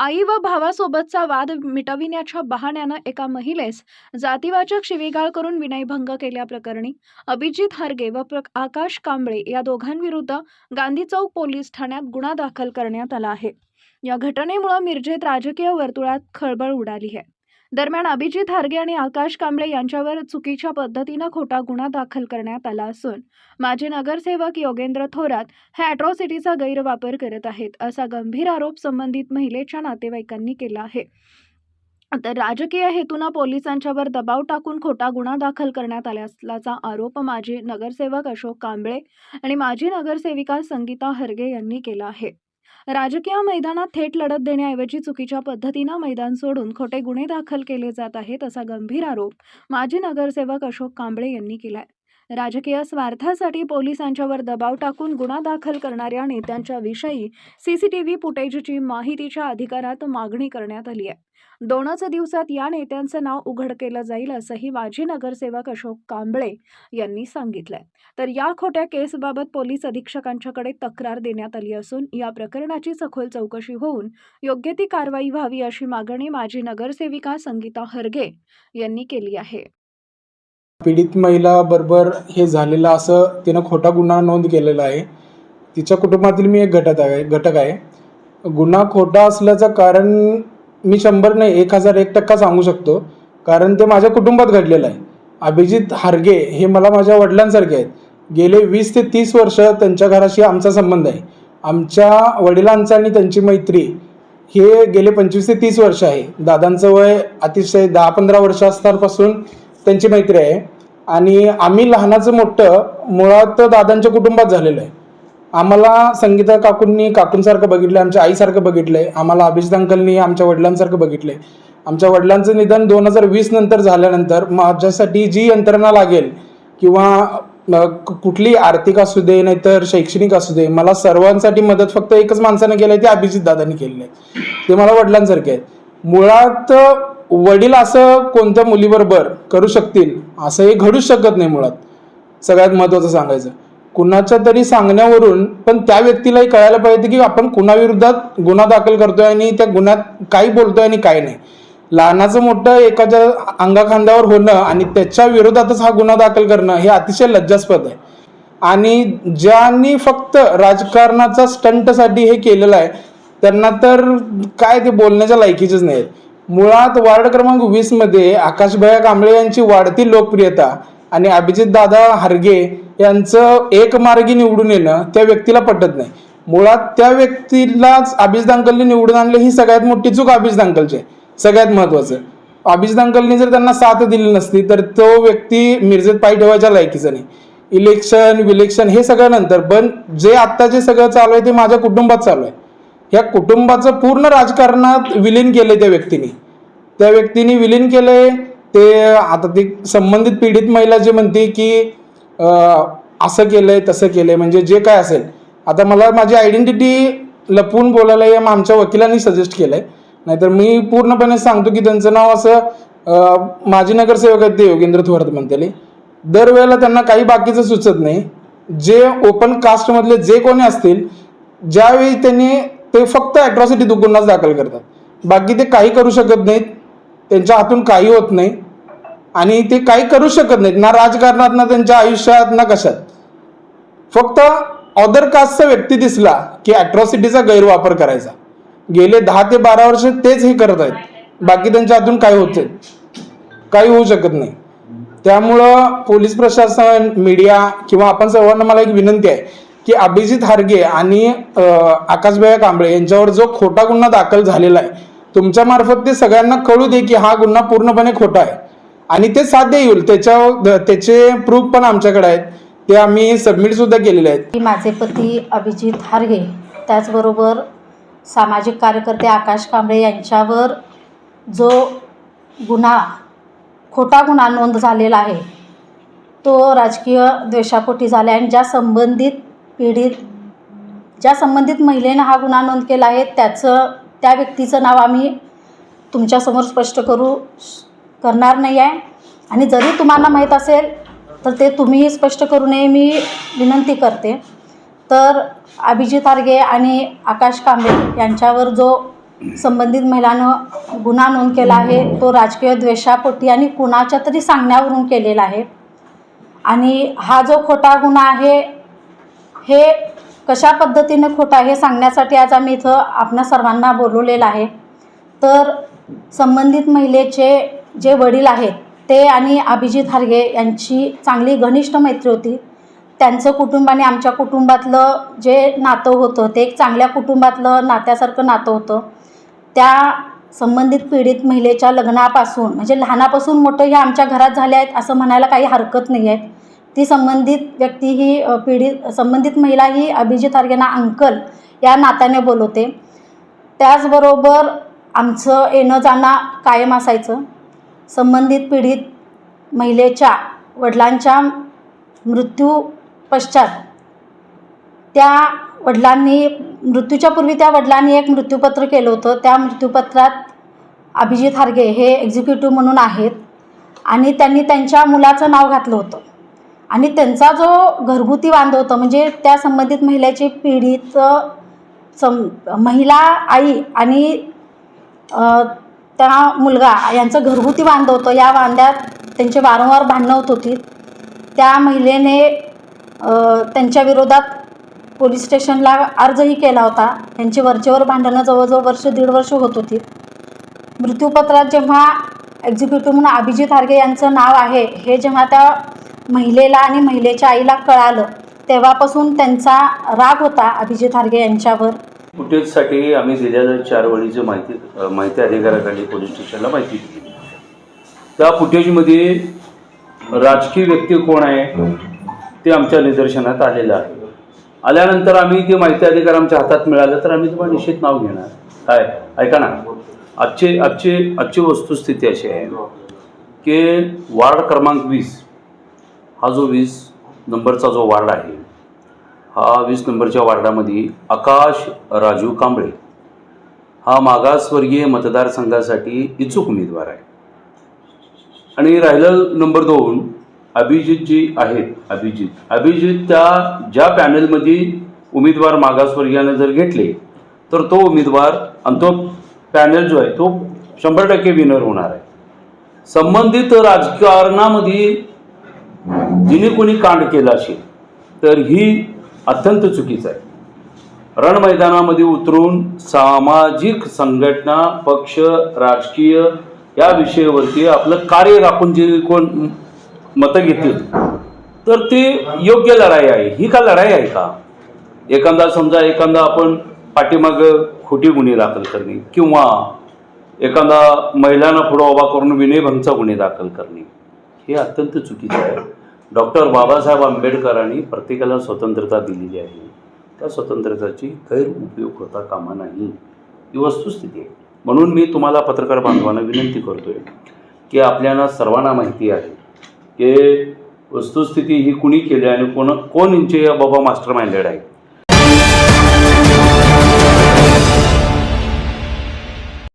आई व भावासोबतचा वाद मिटविण्याच्या बहाण्यानं एका महिलेस जातीवाचक शिवीगाळ करून विनयभंग केल्याप्रकरणी अभिजित हरगे व प्र आकाश कांबळे या दोघांविरुद्ध गांधी चौक पोलीस ठाण्यात गुन्हा दाखल करण्यात आला आहे. या घटनेमुळे मिरजेत राजकीय वर्तुळात खळबळ उडाली आहे. दरम्यान अभिजित हारगे आणि आकाश कांबळे यांच्यावर चुकीच्या पद्धतीनं खोटा गुन्हा दाखल करण्यात आला असून माजी नगरसेवक योगेंद्र थोरात हे अॅट्रॉसिटीचा गैरवापर करत आहेत असा गंभीर आरोप संबंधित महिलेच्या नातेवाईकांनी केला आहे. तर राजकीय हेतूनं पोलिसांच्यावर दबाव टाकून खोटा गुन्हा दाखल करण्यात आला असल्याचा आरोप माजी नगरसेवक अशोक कांबळे आणि माजी नगरसेविका संगीता हरगे यांनी केला आहे. राजकीय मैदानात थेट लढत देण्याऐवजी चुकीच्या पद्धतीनं मैदान सोडून खोटे गुन्हे दाखल केले जात आहेत असा गंभीर आरोप माजी नगरसेवक अशोक कांबळे यांनी केलाय. राजकीय स्वार्थासाठी पोलिसांच्यावर दबाव टाकून गुन्हा दाखल करणाऱ्या नेत्यांच्या विषयी सीसीटीव्ही फुटेजची माहितीच्या अधिकारात मागणी करण्यात आली आहे. दोनच दिवसात या नेत्यांचं नाव उघड केलं जाईल असंही माजी नगरसेवक अशोक कांबळे यांनी सांगितलंय. तर या खोट्या केसबाबत पोलीस अधीक्षकांच्याकडे तक्रार देण्यात आली असून या प्रकरणाची सखोल चौकशी होऊन योग्य ती कारवाई व्हावी अशी मागणी माजी नगरसेविका संगीता हरगे यांनी केली आहे. पीडित महिलाबरोबर हे झालेलं असं तिनं खोटा गुन्हा नोंद केलेला आहे. तिच्या कुटुंबातील मी एक घटक आहे घटक आहे. गुन्हा खोटा असल्याचं कारण मी शंभर नाही एक हजार एक टक्का सांगू शकतो. कारण ते माझ्या कुटुंबात घडलेलं आहे. अभिजित हारगे हे मला माझ्या वडिलांसारखे आहेत. गेले वीस ते तीस वर्ष त्यांच्या घराशी आमचा संबंध आहे. आमच्या वडिलांचा आणि त्यांची मैत्री हे गेले पंचवीस ते तीस वर्ष आहे. दादांचं वय अतिशय दहा पंधरा वर्ष असतानापासून त्यांची मैत्री आहे. आणि आम्ही लहानाचं मोठं मुळात दादांच्या कुटुंबात झालेलं आहे. आम्हाला संगीता काकूंनी काकूंसारखं बघितलं आमच्या आईसारखं बघितलंय. आम्हाला अभिजित अंकलनी आमच्या वडिलांसारखं बघितलंय. आमच्या वडिलांचं निधन दोन हजार वीस नंतर झाल्यानंतर माझ्यासाठी जी यंत्रणा लागेल किंवा कुठली आर्थिक असू दे नाहीतर शैक्षणिक असू दे मला सर्वांसाठी मदत फक्त एकच माणसाने केली आहे ती अभिजित दादांनी केलेली आहे. ते मला वडिलांसारखे आहेत. मुळात वडील असं कोणत्या मुलीबरोबर करू शकतील असं हे घडूच शकत नाही मुळात. सगळ्यात महत्त्वाचं सांगायचं. कुणाच्या तरी सांगण्यावरून पण त्या व्यक्तीलाही कळायला पाहिजे की आपण कुणाविरोधात गुन्हा दाखल करतोय आणि त्या गुन्ह्यात काय बोलतोय आणि काय नाही. लहानाचं मोठं एकाच्या अंगाखांद्यावर होणं आणि त्याच्या विरोधातच हा गुन्हा दाखल करणं हे अतिशय लज्जास्पद आहे. आणि ज्यांनी फक्त राजकारणाचा स्टंटसाठी हे केलेलं आहे त्यांना तर काय ते बोलण्याच्या लायकीचेच नाहीत. मुळात वार्ड क्रमांक वीसमध्ये आकाशभया कांबळे यांची वाढती लोकप्रियता आणि अभिजित दादा हारगे यांचं एकमार्गी निवडून येणं त्या व्यक्तीला पटत नाही. मुळात त्या व्यक्तीलाच अभिजित अंकलने निवडून आणले ही सगळ्यात मोठी चूक अभिजित अंकलची आहे. सगळ्यात महत्वाचं अभिजित अंकलनी जर त्यांना साथ दिली नसती तर तो व्यक्ती मिरजेत पाय ठेवायच्या लायकीचा नाही. इलेक्शन विलेक्शन हे सगळं नंतर पण जे आत्ता जे सगळं चालू आहे ते माझ्या कुटुंबात चालू आहे. ह्या कुटुंबाचं पूर्ण राजकारणात विलीन केले त्या व्यक्तीने. त्या व्यक्तीने विलीन केले ते आता ती संबंधित पीडित महिला जे म्हणते की असं असं केलंय तसं केलंय म्हणजे जे काय असेल. आता मला माझी आयडेंटिटी लपवून बोलायला या आमच्या वकिलांनी सजेस्ट केलंय. नाहीतर मी पूर्णपणे सांगतो की त्यांचं नाव असं माजी नगरसेवक आहेत ते योगेंद्र थोरात म्हणतेले दरवेळेला त्यांना काही बाकीचं सुचत नाही. जे ओपन कास्टमधले जे कोणी असतील ज्यावेळी त्यांनी ते फक्त अॅट्रॉसिटी गुन्हाच दाखल करतात. बाकी ते काही करू शकत नाहीत. त्यांच्या हातून काही होत नाही. आणि ते काही करू शकत नाहीत. ना राजकारणात ना त्यांच्या आयुष्यात ना कशात. फक्त ऑदर कास्टचा व्यक्ती दिसला की अॅट्रॉसिटीचा गैरवापर करायचा. गेले दहा ते बारा वर्ष तेच हे करत आहेत. बाकी त्यांच्या हातून काही होत नाही. काही होऊ शकत नाही. त्यामुळं पोलीस प्रशासन मीडिया किंवा आपण सर्वांना मला एक विनंती आहे. की अभिजित हार्गे आणि आकाशबाया कांबळे यांच्यावर जो खोटा गुन्हा दाखल झालेला आहे तुमच्या मार्फत ते सगळ्यांना कळू दे की हा गुन्हा पूर्णपणे खोटा आहे. आणि ते साध्य येईल त्याच्या त्याचे प्रूफ पण आमच्याकडे आहेत. ते आम्ही सबमिट सुद्धा केलेले आहेत. की माझे पती अभिजित हारगे त्याचबरोबर सामाजिक कार्यकर्ते आकाश कांबळे यांच्यावर जो गुन्हा खोटा गुन्हा नोंद झालेला आहे तो राजकीय द्वेषापोटी झाला आहे. आणि ज्या संबंधित पीडित ज्या संबंधित महिलेनं हा गुन्हा नोंद केला आहे त्याचं त्या व्यक्तीचं नाव आम्ही तुमच्यासमोर स्पष्ट करू करणार नाही आहे. आणि जरी तुम्हाला माहीत असेल तर ते तुम्ही स्पष्ट करू नये मी विनंती करते. तर अभिजित आर्गे आणि आकाश कांबळे यांच्यावर जो संबंधित महिलानं गुन्हा नोंद केला आहे तो राजकीय द्वेषापोटी आणि कुणाच्या तरी सांगण्यावरून केलेला आहे. आणि हा जो खोटा गुन्हा आहे हे कशा पद्धतीने खोटं हे सांगण्यासाठी आज आम्ही इथं आपणा सर्वांना बोलवलेलं आहे. तर संबंधित महिलेचे जे वडील आहेत ते आणि अभिजित हारगे यांची चांगली घनिष्ठ मैत्री होती. त्यांचं कुटुंब आणि आमच्या कुटुंबातलं जे नातं होतं ते एक चांगल्या कुटुंबातलं नात्यासारखं नातं होतं. त्या संबंधित पीडित महिलेच्या लग्नापासून म्हणजे लहानापासून मोठं हे आमच्या घरात झाले आहेत असं म्हणायला काही हरकत नाही आहे. ती संबंधित व्यक्ती ही पीडित संबंधित महिला ही अभिजित हारगेंना अंकल या नात्याने बोलवते. त्याचबरोबर आमचं येणं जाणं कायम असायचं. संबंधित पीडित महिलेच्या वडिलांच्या मृत्यू पश्चात त्या वडिलांनी मृत्यूच्या पूर्वी त्या वडिलांनी एक मृत्यूपत्र केलं होतं. त्या मृत्यूपत्रात अभिजित हारगे हे एक्झिक्युटिव्ह म्हणून आहेत आणि त्यांनी त्यांच्या मुलाचं नाव घातलं होतं. आणि त्यांचा जो घरगुती वांद होतं म्हणजे त्या संबंधित महिलेची पीडित सम महिला आई आणि त्या मुलगा यांचं घरगुती वांद होतं. या वांद्यात त्यांचे वारंवार भांडणं होत होती. त्या महिलेने त्यांच्या विरोधात पोलीस स्टेशनला अर्जही केला होता. त्यांची वरचेवर भांडणं जवळजवळ वर्ष दीड वर्ष होत होती. मृत्यूपत्रात जेव्हा एक्झिक्युटिव्ह म्हणून अभिजित हारगे यांचं नाव आहे हे जेव्हा त्या महिलेला आणि महिलेच्या आईला कळालं. तेव्हापासून त्यांचा राग होता अभिजित हार्गे यांच्यावर. फुटेजसाठी आम्ही दिलेल्या चार वळीची माहिती माहिती अधिकाऱ्याकडे पोलीस स्टेशनला माहिती दिली. त्या फुटेजमध्ये राजकीय व्यक्ती कोण आहे ते आमच्या निदर्शनात आलेलं आहे. आल्यानंतर आम्ही ते माहिती अधिकार आमच्या हातात मिळालं तर आम्ही तुम्हाला निश्चित नाव घेणार. काय? ऐका ना. आजची आजची आजची वस्तुस्थिती अशी आहे की वार्ड क्रमांक वीस हा जो वीस नंबरचा जो वार्ड आहे हा वीस नंबरच्या वार्डामध्ये आकाश राजू कांबळे हा मागासवर्गीय मतदारसंघासाठी इच्छुक उमेदवार आहे. आणि राहिलं नंबर दोन अभिजित जी आहेत. अभिजित अभिजित त्या ज्या पॅनलमध्ये उमेदवार मागासवर्गीयाने जर घेतले तर तो उमेदवार आणि तो पॅनल जो आहे तो शंभर टक्के विनर होणार आहे. संबंधित राजकारणामध्ये जिने कोणी कांड केला असेल तर ही अत्यंत चुकीचं आहे. रण मैदानामध्ये उतरून सामाजिक संघटना पक्ष राजकीय या विषयावरती आपलं कार्य राखून जे कोण मतं घेतील तर ती योग्य लढाई आहे. ही का लढाई आहे का? एखादा समजा एखादा आपण पाठीमागं खोटी गुन्हे दाखल करणे किंवा एखादा महिलांना पुढं उभा करून विनयभंगचा गुन्हे दाखल करणे हे अत्यंत चुकीचं आहे. डॉक्टर बाबासाहेब आंबेडकरांनी प्रत्येकाला स्वतंत्रता दिलेली आहे. त्या स्वतंत्रतेची गैरउपयोग होता कामा नाही. ही वस्तुस्थिती आहे. म्हणून मी तुम्हाला पत्रकार बांधवांना विनंती करतोय की आपल्याला सर्वांना माहिती आहे की वस्तुस्थिती ही कुणी केली आणि कोण कोण यांचे बाबा मास्टर माइंडेड आहे